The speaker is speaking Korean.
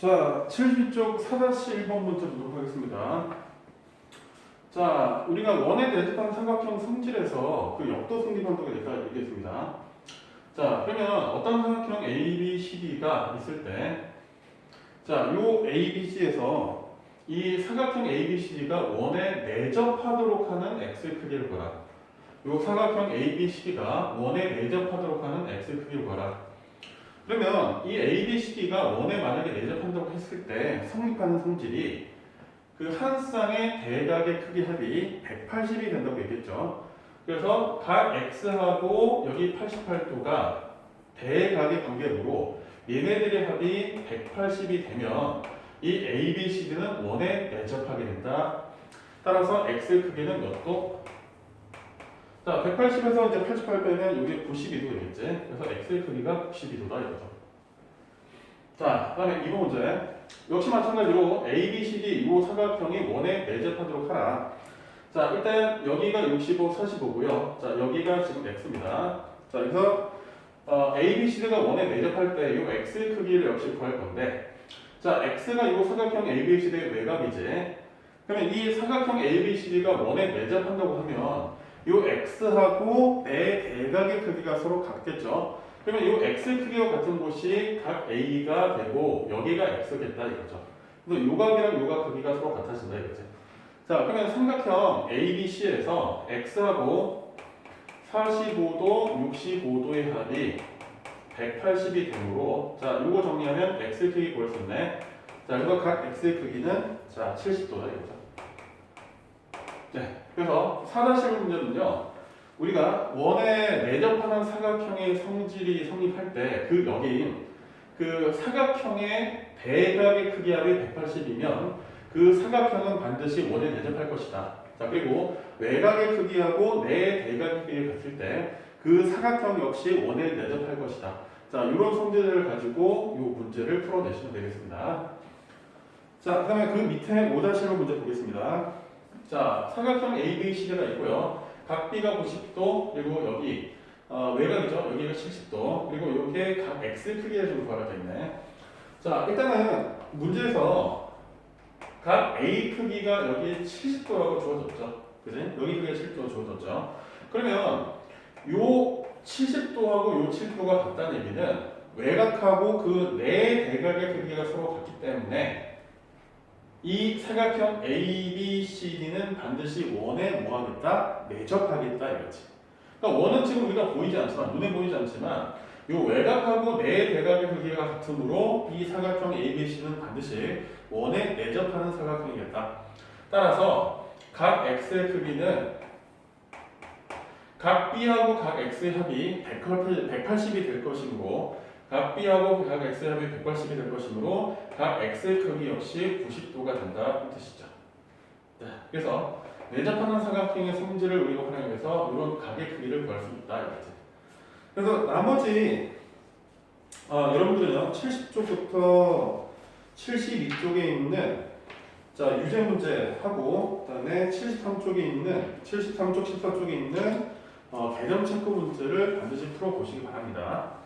자, 70쪽 4-1번 문제 보도록 하겠습니다. 자, 우리가 원에 대립한 삼각형 성질에서 그 역도 성립한다고 얘기가 얘기했습니다. 자, 그러면 어떤 삼각형 A, B, C, D가 있을 때, 자, 요 A, B, C에서 이 삼각형 A, B, C, D가 원에 내접하도록 하는 x의 크기를 보라. 요 삼각형 A, B, C, D가 원에 내접하도록 하는 x의 크기를 보라. 그러면 이 A, B, C, D가 원에 만약에 내접한다고 했을 때 성립하는 성질이 그 한 쌍의 대각의 크기 합이 180이 된다고 얘기했죠. 그래서 각 x하고 여기 88도가 대각의 관계로 얘네들의 합이 180이 되면 이 A, B, C, D는 원에 내접하게 된다. 따라서 x의 크기는 몇 도? 자, 180에서 이제 88 빼면 이게 92도 되겠지. 그래서 x의 크기가 92도다 이거죠. 자, 그 다음에 이번 문제. 역시 마찬가지로 A, B, C, D 이 삼각형이 원에 내접하도록 하라. 자, 일단 여기가 65, 45고요. 자, 여기가 지금 x입니다. 자, 그래서 어, A, B, C, D가 원에 내접할 때 이 x의 크기를 역시 구할 건데, 자, x가 이 삼각형 A, B, C, D의 외곽이지. 그러면 이 삼각형 A, B, C, D가 원에 내접한다고 하면 이 x하고 내 대각의 크기가 서로 같겠죠. 그러면 이 x의 크기와 같은 곳이 각 a가 되고 여기가 x겠다 이거죠. 그래서 요각이랑 요각 크기가 서로 같아진다 이거지. 자, 그러면 삼각형 ABC에서 x하고 45도, 65도의 합이 180이 되므로 자, 요거 정리하면 x의 크기 구할 수 있네. 자, 그래서 각 x의 크기는 자, 70도다 이거죠. 네, 그래서 4-1 문제는요. 우리가 원에 내접하는 사각형의 성질이 성립할 때 그 여기인 그 사각형의 대각의 크기 합이 180이면 그 사각형은 반드시 원에 내접할 것이다. 자 그리고 외곽의 크기하고 내 대각의 크기를 봤을 때 그 사각형 역시 원에 내접할 것이다. 자 이런 성질을 가지고 이 문제를 풀어내시면 되겠습니다. 자 그 다음에 그 밑에 5-1 문제 보겠습니다. 자 삼각형 ABCD가 있고요. 각 B가 90도 그리고 여기 어, 외곽이죠. 여기가 70도 그리고 이게 각 X 크기의 좀 구하라 있네. 자 일단은 문제에서 각 A 크기가 여기 70도라고 주어졌죠. 그지? 여기 크기가 70도가 주어졌죠. 그러면 요 70도하고 요 70도가 같다는 얘기는 외곽하고 그 네 대각의 크기가 서로 같기 때문에 이 사각형 반드시 원에 뭐 하겠다? 내접하겠다 이거지. 그러니까 원은 지금 우리가 보이지 않지만 눈에 보이지 않지만 이 외곽하고 내 대각의 크기가 같으므로 이 사각형 ABC는 반드시 원에 내접하는 사각형이겠다. 따라서 각 x의 크기는 각 b하고 각 x의 합이 180이 될 것이므로 각 b하고 각 x의 합이 180이 될 것이므로 각 x의 크기 역시 90도가 된다 이 뜻이죠. 네, 그래서 내접하는 삼각형의 성질을 우리가 활용해서 이런 각의 크기를 구할 수 있다 이거지. 그래서 나머지 어, 여러분들은요 70쪽부터 72쪽에 있는 자 유제 문제 하고 그다음에 73쪽에 있는 73쪽 14쪽에 있는 어, 개념 체크 문제를 반드시 풀어 보시기 바랍니다.